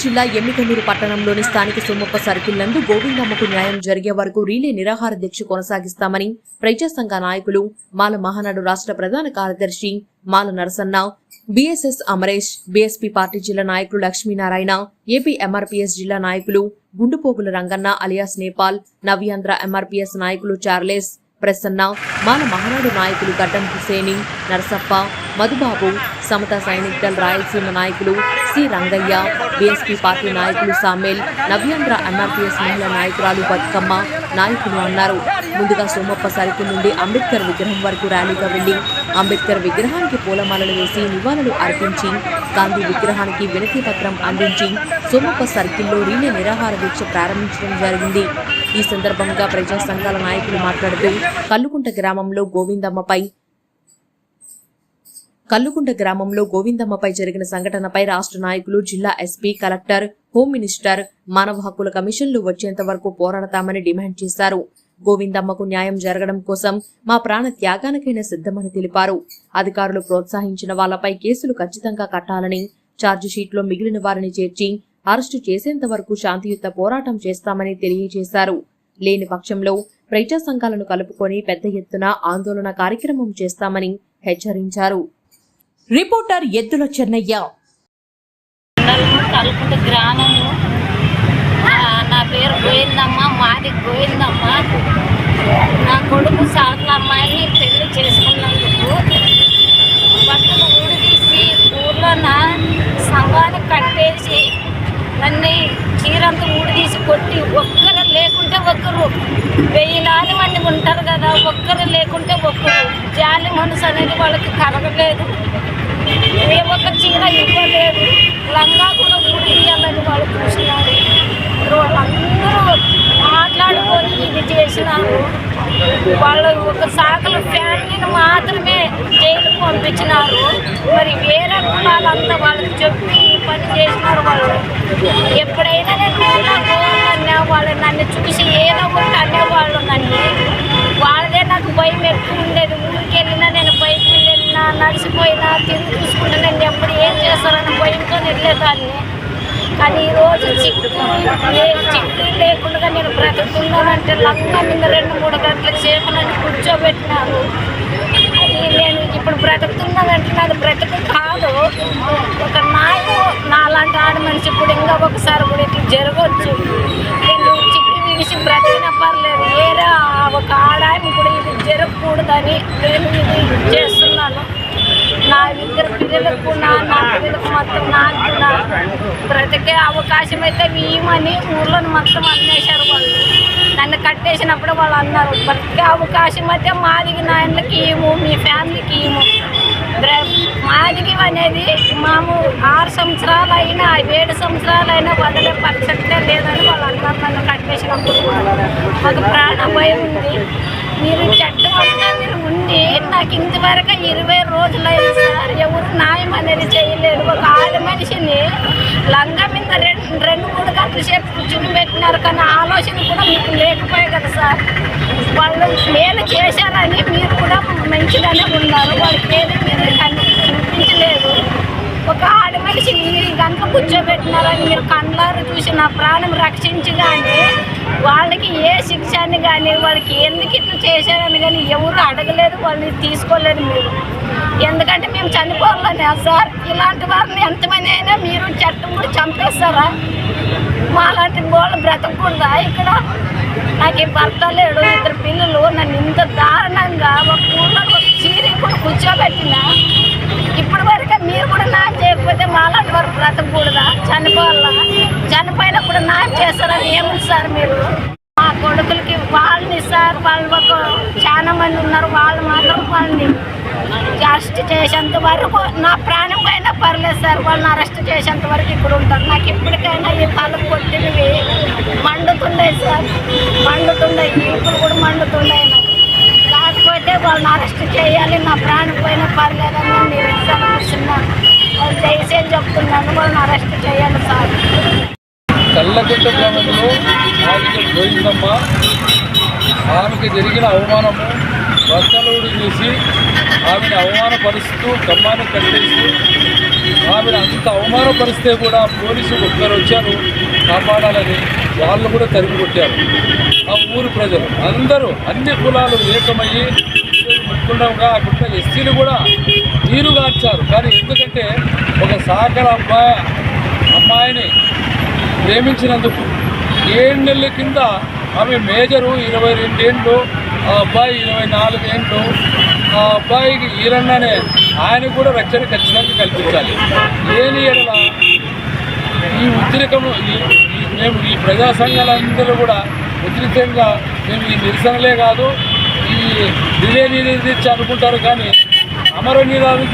జిల్లా ఎమ్మికనూరు పట్టణంలోని స్థానిక సుమ్మప్ప సర్కిల్ నందు గోవిందమ్మకు న్యాయం జరిగే వరకు రీలే నిరాహార దీక్ష కొనసాగిస్తామని ప్రజా సంఘ నాయకులు మాల మహానాడు రాష్ట్ర ప్రధాన కార్యదర్శి Mala Narasanna BSS Amaresh BSP party జిల్లా నాయకులు లక్ష్మీనారాయణ ఏపీ ఎంఆర్పీఎస్ జిల్లా నాయకులు గుండుపోగుల రంగన్న అలియాస్ నేపాల్ నవ్యాంధ్ర ఎంఆర్పీఎస్ నాయకులు చార్లెస్ ప్రసన్న మాల మహానాడు నాయకులు గడ్డం హుసేని నరసప్ప మధుబాబు సమత సైనిక్ దళ రాయలసీమ నాయకులు సి రంగయ్య బీఎస్పీ పార్టీ నాయకులు సామేల్ నవ్యాంధ్ర ఎంఆర్పీఎస్ మహిళా నాయకురాలు బతుకమ్మ నాయకులు అన్నారు. ముందుగా సోమప్ప సర్కిల్ నుండి అంబేద్కర్ విగ్రహం వరకు ర్యాలీగా వెళ్ళి అంబేద్కర్ విగ్రహానికి పూలమాలలు వేసి నివాళులు అర్పించి గాంధీ విగ్రహానికి వినతి పత్రం అందించి సోమప్ప సర్కిల్లో రీలే నిరాహార దీక్ష ప్రారంభించడం జరిగింది. ఈ సందర్భంగా ప్రజా సంఘాల నాయకులు మాట్లాడుతూ కల్లుకుంట గ్రామంలో గోవిందమ్మపై కల్లుకుంట గ్రామంలో గోవిందమ్మపై జరిగిన సంఘటనపై రాష్ట్ర నాయకులు జిల్లా ఎస్పీ కలెక్టర్ హోం మినిస్టర్ మానవ హక్కుల కమిషన్లు వచ్చేంత వరకు పోరాడతామని డిమాండ్ చేశారు. గోవిందమ్మకు న్యాయం జరగడం కోసం మా ప్రాణ త్యాగానికైనా సిద్ధమని తెలిపారు. అధికారులు ప్రోత్సహించిన వాళ్ళపై కేసులు ఖచ్చితంగా కట్టాలని ఛార్జిషీట్లో మిగిలిన వారిని చేర్చి అరెస్టు చేసేంత వరకు శాంతియుత పోరాటం చేస్తామని తెలియజేశారు. లేని పక్షంలో ప్రజా సంఘాలను కలుపుకొని పెద్ద ఎత్తున ఆందోళన కార్యక్రమం చేస్తామని హెచ్చరించారు. రిపోర్టర్ ఎద్దుల చెన్నయ్య. గ్రామము నా పేరు గోవిందమ్మ మాది గోవిందమ్మ. నా కొడుకు సాగుల అమ్మాయిని పెళ్ళి చేసుకున్నందుకు బట్టలు ఊడిదీసి ఊర్లో నా సంఘాన్ని కట్టేసి నన్ను చీరంతా ఊడిదీసి కొట్టి ఒక్కరు లేకుంటే ఒక్కరు. వెయ్యిలాది మంది ఉంటారు కదా ఒక్కరు లేకుంటే ఒక్కరు. జాలి మనసు అనేది వాళ్ళకి కలగలేదు. ఏ ఒక్క చీర ఇవ్వలేదు లంగా కూడా ఇవ్వాలని వాళ్ళు చూసినారు వాళ్ళందరూ మాట్లాడుకొని ఇది చేసినారు. వాళ్ళు ఒక సాకల ఫ్యామిలీని మాత్రమే జైలుకు పంపించినారు. మరి వేరే కులాలంతా వాళ్ళకి చెప్పి పని చేసినారు వాళ్ళు. ఎప్పుడైనా నేను ఊళ్ళో వాళ్ళు నన్ను చూసి ఏదో ఒకటి అనేవాళ్ళు నన్ను. వాళ్ళదే నాకు భయం ఎక్కువ ఉండేది. ఊరికి వెళ్ళిన నడిచిపోయినా తిరిగి చూసుకుంటే ఎప్పుడు ఏం చేస్తారని భయంతో వెళ్ళేదాన్ని కానీ ఈరోజు చిక్కు చిక్కు లేకుండా నేను బ్రతుకుతున్నానంటే లంగా మీద రెండు మూడు గంటల సేపు నన్ను కూర్చోబెట్టినారు అది నేను ఇప్పుడు బ్రతుకుతున్నానంటే నాది బ్రతుకు కాదు. ఒక నాయకు నాలాంటి ఆడ మనిషి ఇప్పుడు ఇంకా ఒకసారి కూడా ఇట్లా జరగవచ్చు నేను చిక్కు విడిచి బ్రతికిన పర్లేదు. వేరే ఒక ఆడాయన కూడా ఇది జరగకూడదని నేను ఇది చేస్తున్నాను. నా ఇద్దరు పిల్లలకు నా పిల్లలకు మొత్తం నాకు నా బ్రతికే అవకాశం అయితే ఇవ్వమని ఊర్లో మొత్తం అన్నేశారు వాళ్ళు. నన్ను కట్టేసినప్పుడు వాళ్ళు అన్నారు బ్రతికే అవకాశం అయితే మాదిగి నాయనకి ఇవ్వము మీ ఫ్యామిలీకి ఇవ్వము బ్ర- మాదిగి అనేది మాము ఆరు సంవత్సరాలు అయినా ఏడు సంవత్సరాలు అయినా వదిలే పరిస్థితే లేదని వాళ్ళు అన్నారు నన్ను కట్టేసినప్పుడు. మాకు ప్రాణ భయం ఉంది. మీరు చట్టం అంతా మీరు ఉండి నాకు ఇంతవరకు ఇరవై రోజులైంది సార్. ఎవరు న్యాయం అనేది చేయలేదు ఒక ఆడ మనిషిని లంగా మీద రెండు రెండు మూడు గంటల సేపు కూర్చుని పెట్టినారు కానీ ఆలోచన కూడా మీకు లేకపోయాయి కదా సార్. వాళ్ళు మేలు చేశారని మీరు కూడా మంచిగానే ఉన్నారు. వాళ్ళకి ఏది మీరు కనిపించలేదు. ఒక ఆడ మీరు గంట కూర్చోబెట్టినారని మీరు కళ్ళారు చూసి నా ప్రాణం రక్షించి కానీ వాళ్ళకి ఏ శిక్ష అని కానీ వాళ్ళకి ఎందుకు ఇట్లా చేశారని కానీ ఎవరు అడగలేదు వాళ్ళని తీసుకోలేదు మీరు. ఎందుకంటే మేము చనిపోవాలనే సార్ ఇలాంటి వారిని ఎంతమంది అయినా మీరు చట్టం కూడా చంపేస్తారా? మాలాంటి వాళ్ళు బ్రతకూడదా ఇక్కడ? నాకు ఈ భర్త లేడు ఇద్దరు పిల్లలు నన్ను ఇంత దారుణంగా ఒక ఊళ్ళో ఒక చీరి కూడా కూర్చోబెట్టినా ఇప్పుడు మీరు కూడా న్యాయం చేయకపోతే మాలాంటి వరకు బ్రతకూడదా చనిపోవాలా? చనిపోయినప్పుడు కూడా న్యాయం చేస్తారని ఏముంది సార్ మీరు? మా కొడుకులకి వాళ్ళని సార్ వాళ్ళు ఒక చాలా మంది ఉన్నారు. వాళ్ళు మాత్రం వాళ్ళని అరెస్ట్ చేసేంత వరకు నా ప్రాణం పైన పర్లేదు సార్. వాళ్ళని అరెస్ట్ చేసేంత వరకు ఇప్పుడు ఉంటారు. నాకు ఇప్పటికైనా ఈ పళ్ళు కొట్టినవి మండుతున్నాయి సార్. మండుతున్నాయి. ఇప్పుడు కూడా మండుతున్నాయి. అంటే వాళ్ళని అరెస్ట్ చేయాలి నా ప్రాణం పోయినా పర్లేదని నేను నిరీక్షణ వాళ్ళు చెప్తున్నాను వాళ్ళని అరెస్ట్ చేయాలి సార్. కళ్ళగుంట గ్రామంలో బాలిక గోవిందమ్మ ఆమెకి జరిగిన అవమానము వస్త్రలోడు చూసి ఆమెను అవమానపరుస్తూ కమ్మాన్ని కట్టేస్తూ ఆమెను అంత అవమానపరిస్తే కూడా పోలీసులు ఒక్కరు వచ్చారు కాపాడాలని వాళ్ళు కూడా తరిమి కొట్టారు ఆ ఊరు ప్రజలు అందరూ అన్ని కులాలు ఏకమయ్యి ముఖ్యంగా అక్కడ ఎస్సీలు కూడా తీరుగార్చారు కానీ ఎందుకంటే ఒక సాకర అబ్బాయి అమ్మాయిని ప్రేమించినందుకు ఏడు నెలల కింద ఆమె మేజరు ఇరవై రెండేళ్ళు ఆ అబ్బాయి ఇరవై నాలుగేళ్ళు ఆ అబ్బాయికి ఈరన్ననే ఆయన కూడా రక్షణ ఖచ్చితంగా కల్పించాలి. లేని ఎడల ఈ ఉద్రికము ఈ- మేము ఈ ప్రజా సంఘాలందరూ కూడా ఉద్రితంగా మేము ఈ నిరసనలే కాదు ఈ నీరు తెచ్చి అనుకుంటారు కానీ అమర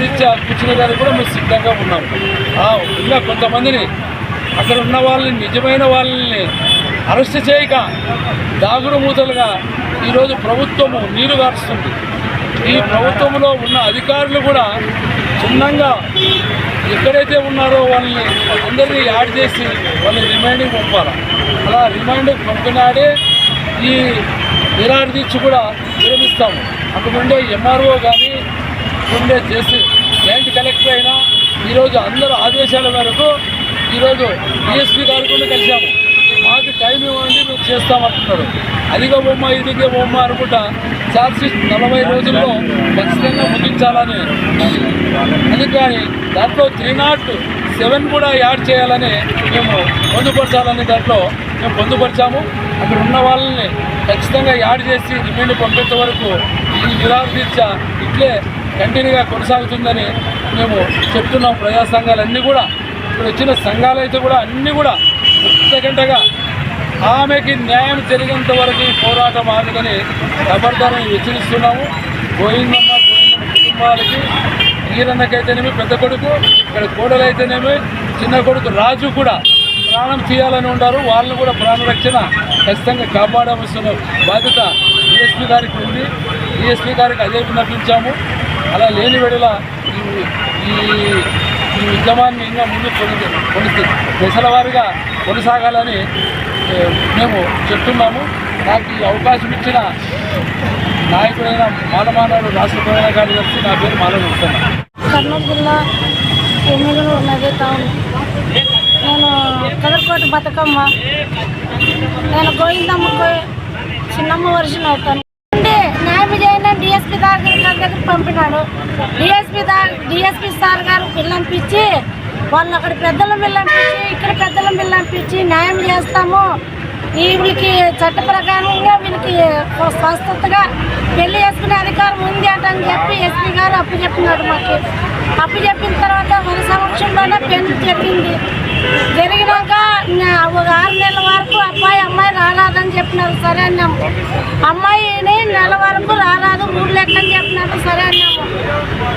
తెచ్చి కూర్చునే దానికి కూడా మేము సిద్ధంగా ఉన్నాము. ఇలా కొంతమందిని అక్కడ ఉన్న వాళ్ళని నిజమైన వాళ్ళని అరెస్ట్ చేయక దాగుడు మూతలుగా ఈరోజు ప్రభుత్వము నీరు గారుస్తుంది. ఈ ప్రభుత్వంలో ఉన్న అధికారులు కూడా చిన్నంగా ఎక్కడైతే ఉన్నారో వాళ్ళని అందరినీ యాడ్ చేసి వాళ్ళని రిమైండింగ్ పంపాలి? అలా రిమైండింగ్ పంపినాడే ఈ నిరాదీక్ష కూడా విరమిస్తాము అక్కడ ఎంఆర్ఓ కానీ ఉండే చేసి జాయింట్ కలెక్టర్ అయినా ఈరోజు అందరూ ఆదేశాల మేరకు ఈరోజు డిఎస్పీ గారు కూడా కలిశాము. మాకు టైం ఇవ్వండి మేము చేస్తామంటున్నారు. అదిగా బొమ్మ ఇదిగే బొమ్మ అనుకుంటా ఛార్జ్షీట్ నలభై రోజుల్లో ఖచ్చితంగా ముగించాలని. అది కానీ దాంట్లో త్రీ నాట్ సెవెన్ కూడా యాడ్ చేయాలని మేము పొందుపరచాలని దాంట్లో మేము పొందుపరిచాము. అక్కడ ఉన్న వాళ్ళని ఖచ్చితంగా యాడ్ చేసి రిమైండ్ పంపేంత వరకు ఈ నిరాదీక్ష ఇట్లే కంటిన్యూగా కొనసాగుతుందని మేము చెప్తున్నాం. ప్రజా సంఘాలన్నీ కూడా ఇప్పుడు వచ్చిన సంఘాలు అయితే కూడా అన్నీ కూడా గంటగా ఆమెకి న్యాయం జరిగేంత వరకు ఈ పోరాటం ఆగదని ఖబర్దారని హెచ్చరిస్తున్నాము. గోవిందమ్మ గోవిందమ్మ కుటుంబాలకి ఈరన్నకైతేనేమి పెద్ద కొడుకు ఇక్కడ కోడలు అయితేనేమి చిన్న కొడుకు రాజు కూడా ప్రాణం తీయాలని ఉంటారు వాళ్ళని కూడా ప్రాణరక్షణ ఖచ్చితంగా కాపాడవలసిన బాధ్యత డిఎస్పీ గారికి ఉంది. డిఎస్పీ గారికి అదే విన్నపించాము. అలా లేని వెడల ఈ- ఈ ఉద్యమాన్ని ఇంకా ముందు కొన్ని కొన్ని దశల వారిగా కొనసాగాలని మేము చెప్తున్నాము. నాకు ఈ అవకాశం ఇచ్చిన నాయకుడైన మానమానవుడు రాష్ట్ర ప్రధాన కార్యదర్శి నా పేరు మానవ కర్నూలు జిల్లా ఎమ్మెల్యేలు నది టౌన్ నేను కదర్కోట బతుకమ్మ. నేను గోవిందమ్మ చిన్నమ్మ వర్షం అవుతాను. అంటే న్యాయం చేయండి డిఎస్పీ దగ్గర పంపినాడు. డిఎస్పీ దా డిఎస్పీ సార్ గారు పిల్లంపించి వాళ్ళు అక్కడ పెద్దలను పిల్లంపించి ఇక్కడ పెద్దలను పిల్లంపించి న్యాయం చేస్తాము. వీళ్ళకి చట్ట ప్రకారంగా వీళ్ళకి స్వస్థతగా అధికారం ఉంది అంట అని చెప్పి ఎస్పీ గారు అప్పు చెప్పినాడు మాకు. అప్పు చెప్పిన తర్వాత మన సమక్షంలోనే పెళ్ళి జరిగింది. జరిగినాక ఒక ఆరు నెలల వరకు అబ్బాయి అమ్మాయి రాలేదని చెప్పినారు. సరే అన్నాము అమ్మాయిని నెల వరకు రారాదు మూడు లెక్కని చెప్పినారు. సరే అన్నాము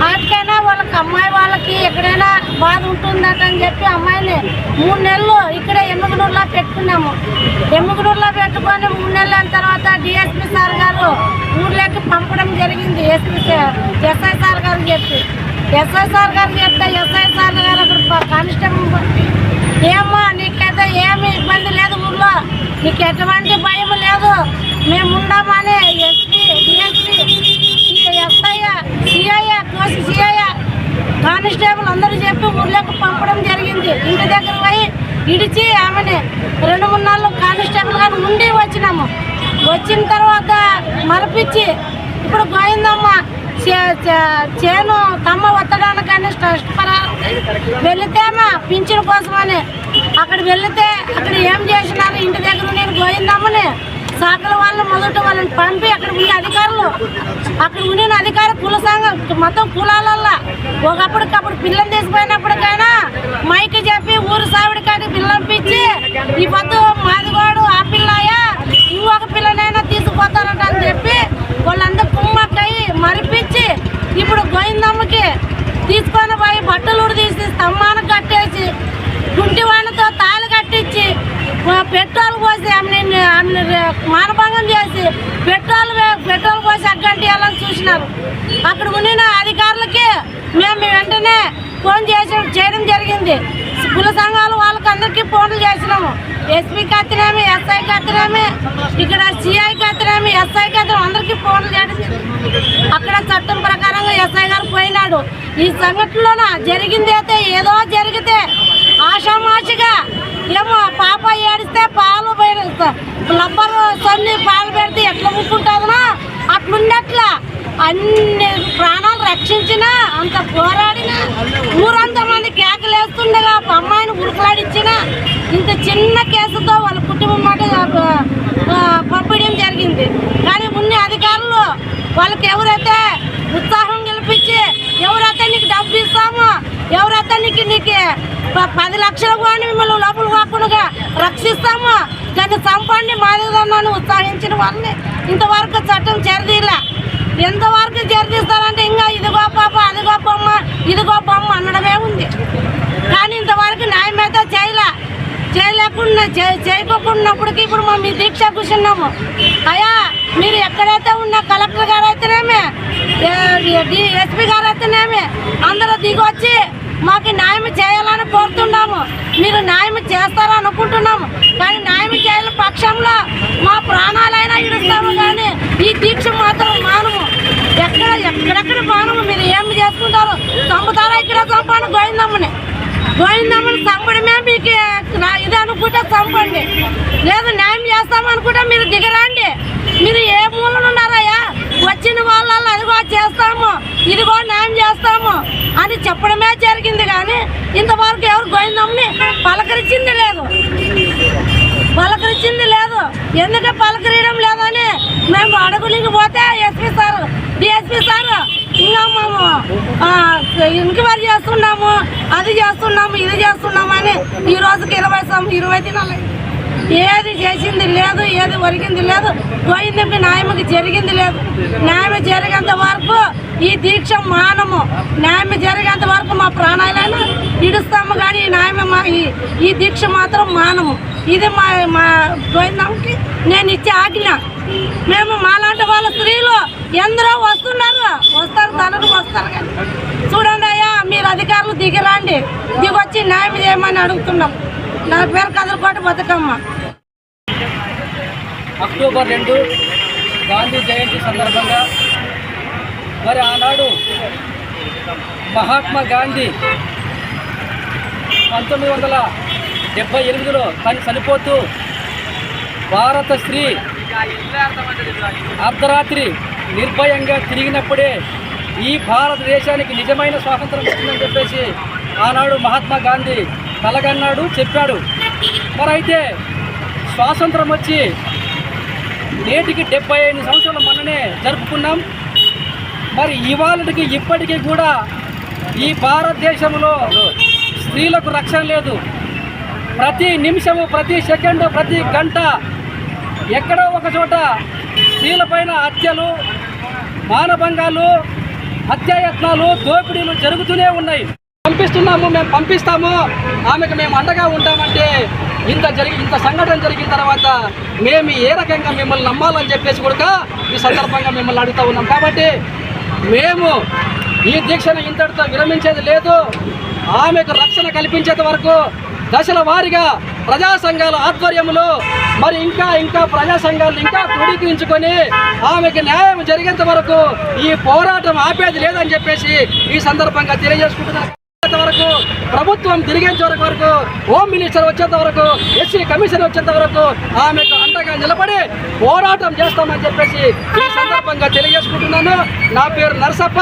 అటుకైనా వాళ్ళకి అమ్మాయి వాళ్ళకి ఎక్కడైనా బాధ ఉంటుందట అని చెప్పి అమ్మాయిని మూడు నెలలు ఇక్కడే ఎమ్మగనూరులో పెట్టుకున్నాము. ఎమ్మగనూరులో పెట్టుకొని మూడు నెలల తర్వాత డిఎస్పి సార్ గారు ఊర్లోకి పంపడం జరిగింది. ఎస్పీ ఎస్ఐ సార్ గారు చెప్పి. ఎస్ఐ సార్ గారు చెప్తే ఎస్ఐ సార్ గారు అక్కడ ప- కానిస్టేబుల్ ఏమ్మా అని ఏమి ఇబ్బంది లేదు ఊళ్ళో నీకు ఎటువంటి భయం లేదు. మేము ఉన్నామని ఎస్పీ డిఎస్పీ ఎస్ఐ సిఐ కోసి సిఐ కానిస్టేబుల్ అందరూ చెప్పి ఊర్లోకి పంపడం జరిగింది. ఇంటి దగ్గర పోయి ఇడిచి ఆమెని రెండు మూడు నెలలు కానిస్టేబుల్ గారు ఉండి వచ్చినాము. వచ్చిన తర్వాత మరపించి ఇప్పుడు గోయిందమ్మ చే- చే- చేను తమ్మ వత్తడానికని స్పరా వెళితేమా పింఛన్ కోసమని అక్కడ వెళితే అక్కడ ఏం చేసినారు ఇంటి దగ్గర నేను గోయిందమ్మని సాకల వాళ్ళని మొదట వాళ్ళని పంపి అక్కడ ఉండే అధికారులు అక్కడ ఉండిన అధికార కుల సంఘం మొత్తం కులాలల్లా. ఒకప్పటికప్పుడు పిల్లని తీసుకుపోయినప్పటికైనా మైకి చెప్పి ఊరు సావిడికాడికి పిల్లంపించి ఈ పొద్దు మానభంగం చేసి పెట్రోల్ పెట్రోల్ పోసి అగ్గంటియాలని చూసినారు. అక్కడ ఉన్న అధికారులకి మేము వెంటనే ఫోన్ చేసి చేయడం జరిగింది. కుల సంఘాలు వాళ్ళకి అందరికీ ఫోన్లు చేసినాము. ఎస్పీ కత్తినేమి ఎస్ఐ కత్తినేమి ఇక్కడ సిఐ కత్తినేమి ఎస్ఐ కత్తినేమి అందరికీ ఫోన్లు చేయడం అక్కడ చట్టం ప్రకారంగా ఎస్ఐ గారు పోయినాడు. ఈ సంఘటనలో జరిగిందైతే ఏదో జరిగితే ఆషామాషిగా ఏమో పాప ఏడిస్తే పాలు రబ్బరు సొన్ని పాలు పెడితే ఎట్లా ముక్కుంటుందో అట్లుండట్లా. అన్ని ప్రాణాలు రక్షించిన అంత పోరాడిన ఊరంతా మంది కేకలు వేస్తుండగా అమ్మాయిని ఉరుకులాడించిన ఇంత చిన్న కేసుతో వాళ్ళ కుటుంబం మాట ఆ, పంపించడం జరిగింది. కానీ ఉన్న అధికారులు వాళ్ళకి ఎవరైతే ఉత్సాహం గెలిపించి ఎవరైతే నీకు డబ్బు ఇస్తామో ఎవరైతే నీకు నీకు పది లక్షలు కానీ మిమ్మల్ని లోపల కాకుండా రక్షిస్తాము. దాన్ని చంపండి మాదిగదన్నాను ఉత్సాహించిన వాళ్ళని ఇంతవరకు చట్టం చేరదీలా ఎంతవరకు చేరదీస్తారంటే ఇంకా ఇదిగో పాప అదిగో బొమ్మ ఇదిగో బొమ్మ అనడమే ఉంది. కానీ ఇంతవరకు న్యాయం అయితే చేయలే. చేయలేకుండా చే- చేయకోకున్నప్పటికీ ఇప్పుడు మా మీ దీక్ష కూర్చున్నాము. అయ్యా మీరు ఎక్కడైతే ఉన్న కలెక్టర్ గారు అయితేనేమి ఎస్పీ గారు అయితేనేమి అందరూ దిగొచ్చి మాకు మీరు న్యాయం చేస్తారని అనుకుంటున్నాము. కానీ న్యాయం చేయని పక్షంలో మా ప్రాణాలైనా ఇడుస్తాము కానీ ఈ దీక్ష మాత్రం మానము. ఎక్కడ ఎక్కడెక్కడ మానము? మీరు ఏం చేసుకుంటారు? చంపుతారా ఇక్కడ చంపాను గోవిందమ్మని? గోవిందమ్మని చంపడమే మీకు ఇది అనుకుంటే చంపండి. లేదు న్యాయం చేస్తామనుకుంటే మీరు దిగరండి. మీరు ఏ మూలన ఉన్నారయ్యా? వచ్చిన వాళ్ళల్లో అదిగో చేస్తాము. ఇదిగో న్యాయం చేస్తాము అని చెప్పడమే జరిగింది కానీ ఇంతవరకు ఎవరు గోవిందమ్మని పలకరించింది లేదు. పలకరించింది లేదు. ఎందుకు పలకరియడం లేదని మేము అడుగులికి పోతే ఎస్పీ సార్ డిఎస్పీ సార్ ఇంకా మేము ఆ, ఎంక్వైరీ చేస్తున్నాము అది చేస్తున్నాము ఇది చేస్తున్నాము అని ఈ రోజుకి ఇరవై ఇరవై దినాలు ఏది చేసింది లేదు ఏది ఒరిగింది లేదు పోయింది న్యాయమకి జరిగింది లేదు. న్యాయం జరిగేంత వరకు ఈ దీక్ష మానము. న్యాయం జరిగేంత వరకు మా ప్రాణాలను ఇడుస్తాము కానీ ఈ న్యాయం మా ఈ- ఈ దీక్ష మాత్రం మానము. ఇది మా మా గోవిందంకి నేను ఇచ్చే ఆజ్ఞ. మేము మాలాంటి వాళ్ళ స్త్రీలు ఎందరో వస్తున్నారు. వస్తారు తనకు వస్తారు కానీ. చూడండి అయ్యా మీరు అధికారులు దిగిరండి. దిగొచ్చి న్యాయం చేయమని అడుగుతున్నాం. నా పేరు కదలకోట బతుకమ్మ. అక్టోబర్ రెండు గాంధీ జయంతి సందర్భంగా మరి ఆనాడు మహాత్మా గాంధీ పంతొమ్మిది వందల డెబ్బై ఎనిమిదిలో తను చనిపోతూ భారత స్త్రీ అర్ధరాత్రి నిర్భయంగా తిరిగినప్పుడే ఈ భారతదేశానికి నిజమైన స్వాతంత్రం వచ్చిందని చెప్పేసి ఆనాడు మహాత్మా గాంధీ కలగన్నాడు చెప్పాడు. మరి అయితే స్వాతంత్రం వచ్చి నేటికి డెబ్బై ఐదు సంవత్సరాల మననే జరుపుకున్నాం. మరి ఇవాళకి ఇప్పటికీ కూడా ఈ భారతదేశంలో స్త్రీలకు రక్షణ లేదు. ప్రతి నిమిషము ప్రతి సెకండు ప్రతి గంట ఎక్కడో ఒక చోట స్త్రీలపైన హత్యలు మానభంగాలు హత్యాయత్నాలు దోపిడీలు జరుగుతూనే ఉన్నాయి. పంపిస్తున్నాము మేము పంపిస్తాము. ఆమెకు మేము అండగా ఉంటామంటే ఇంత జరిగి ఇంత సంఘటన జరిగిన తర్వాత మేము ఏ రకంగా మిమ్మల్ని నమ్మాలని చెప్పేసి కూడా ఈ సందర్భంగా మిమ్మల్ని అడుగుతూ ఉన్నాం. కాబట్టి మేము ఈ దీక్షను ఇంతటితో విరమించేది లేదు. ఆమెకు రక్షణ కల్పించేంత వరకు దశల వారీగా ప్రజా సంఘాల ఆధ్వర్యంలో మరి ఇంకా ఇంకా ప్రజా సంఘాలను ఇంకా క్రోడీకరించుకొని ఆమెకు న్యాయం జరిగేంత వరకు ఈ పోరాటం ఆపేది లేదని చెప్పేసి ఈ సందర్భంగా తెలియజేసుకుంటున్నారు వచ్చేంత వరకు ప్రభుత్వం తిరిగేంత వరకు వరకు హోమ్ మినిస్టర్ వచ్చేంత వరకు ఎస్సీ కమిషన్ వచ్చేంత వరకు ఆమెకు అండగా నిలబడి పోరాటం చేస్తామని చెప్పేసి ఈ సందర్భంగా తెలియజేసుకుంటున్నాను. నా పేరు నరసప్ప.